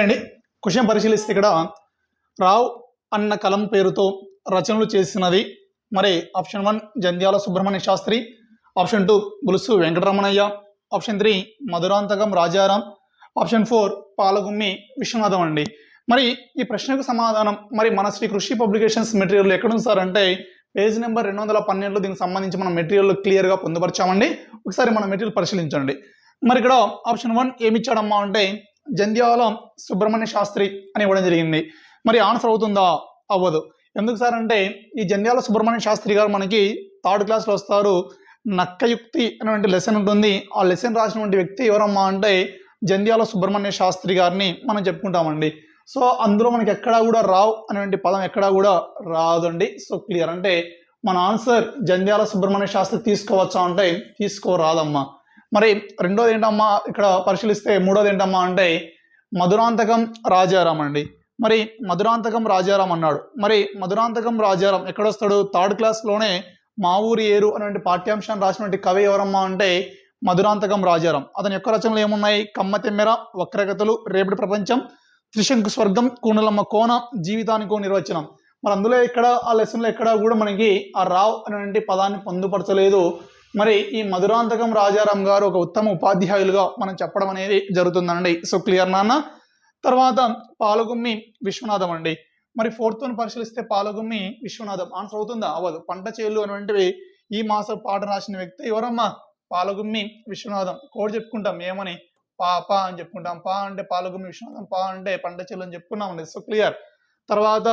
అండి క్వశ్చన్ పరిశీలిస్తే ఇక్కడ రావ్ అన్న కలం పేరుతో రచనలు చేసినది. మరి option one Jandhyala Subrahmanya Sastri. Option two Bulusu Venkataramanaiah. Option three Madhurantakam Rajaram. Option four Palagummi Viswanatham అండి. మరి ఈ ప్రశ్నకు సమాధానం మరి మన శ్రీ కృషి పబ్లికేషన్స్ మెటీరియల్ ఎక్కడుంది సార్ అంటే పేజ్ నెంబర్ రెండు వందల పన్నెండులో దీనికి సంబంధించి మనం మెటీరియల్ క్లియర్గా పొందుపరిచామండి. ఒకసారి మన మెటీరియల్ పరిశీలించండి. మరి ఇక్కడ ఆప్షన్ వన్ ఏమి ఇచ్చాడమ్మా అంటే జంధ్యాల సుబ్రహ్మణ్య శాస్త్రి అని ఇవ్వడం జరిగింది. మరి ఆన్సర్ అవుతుందా? అవ్వదు. ఎందుకు సార్ అంటే ఈ జంధ్యాల సుబ్రహ్మణ్య శాస్త్రి గారు మనకి థర్డ్ క్లాస్లో వస్తారు. నక్కయుక్తి అనేటువంటి లెసన్ ఉంటుంది. ఆ లెసన్ రాసినటువంటి వ్యక్తి ఎవరమ్మా అంటే జంధ్యాల సుబ్రహ్మణ్య శాస్త్రి గారిని మనం చెప్పుకుంటామండి. సో అందులో మనకి ఎక్కడా కూడా రావు అనేటువంటి పదం ఎక్కడా కూడా రాదండి. So clear. అంటే మన ఆన్సర్ జంధ్యాల సుబ్రహ్మణ్య శాస్త్రి తీసుకోవచ్చా అంటే తీసుకోరాదమ్మా. మరి రెండోది ఏంటమ్మా? ఇక్కడ పరిశీలిస్తే మూడోది ఏంటమ్మా అంటే మధురాంతకం రాజారాం అండి. మరి మధురాంతకం రాజారాం అన్నాడు. మరి మధురాంతకం రాజారాం ఎక్కడొస్తాడు? థర్డ్ క్లాస్లోనే మా ఊరి ఏరు అనే పాఠ్యాంశాన్ని రాసినటువంటి కవి ఎవరమ్మా అంటే మధురాంతకం రాజారాం. అతని యొక్క రచనలు ఏమున్నాయి? కమ్మతెమ్మెర వక్రగతులు రేపటి ప్రపంచం త్రిశంకు స్వర్గం కూనలమ్మ కోన జీవితానికి నిర్వచనం. మరి అందులో ఎక్కడ ఆ లెసన్లో ఎక్కడ కూడా మనకి ఆ రావ్ అనేటువంటి పదాన్ని పొందుపరచలేదు. మరి ఈ మధురాంతకం రాజారాం గారు ఒక ఉత్తమ ఉపాధ్యాయులుగా మనం చెప్పడం అనేది జరుగుతుందండి. సో క్లియర్ నాన్న? తర్వాత పాలగుమ్మి విశ్వనాథం అండి. మరి ఫోర్త్ వన్ పరిశీలిస్తే పాలగుమ్మి విశ్వనాథం. ఆన్సర్ అవుతుందా? అవ్వదు. పంట చేలు అనేటువంటివి ఈ మాస పాట రాసిన వ్యక్తి ఎవరమ్మా? పాలగుమ్మి విశ్వనాథం. కోడ్ చెప్పుకుంటాం ఏమని? పా పా అని చెప్పుకుంటాం. పా అంటే పాలగుమ్మి విశ్వనాథం పా అంటే పంట చేలు అని చెప్పుకున్నామండి. సో క్లియర్ తర్వాత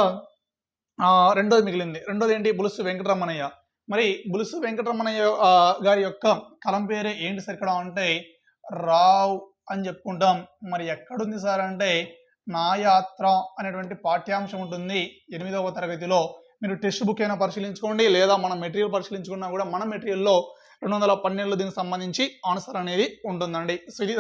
రెండోది మిగిలింది. రెండోది ఏంటి? బులుసు వెంకటరమణయ్య. మరి బులుసు వెంకటరమణయ్య గారి యొక్క కలం పేరే ఏంటి సార్ ఇక్కడ అంటే రావ్ అని చెప్పుకుంటాం. మరి ఎక్కడుంది సార్ అంటే నా యాత్ర అనేటువంటి పాఠ్యాంశం ఉంటుంది ఎనిమిదవ తరగతిలో. మీరు టెక్స్ట్ బుక్ అయినా పరిశీలించుకోండి లేదా మన మెటీరియల్ పరిశీలించుకున్నా కూడా మన మెటీరియల్లో రెండు వందల పన్నెండులో దీనికి సంబంధించి ఆన్సర్ అనేది ఉంటుందండి. సో ఇది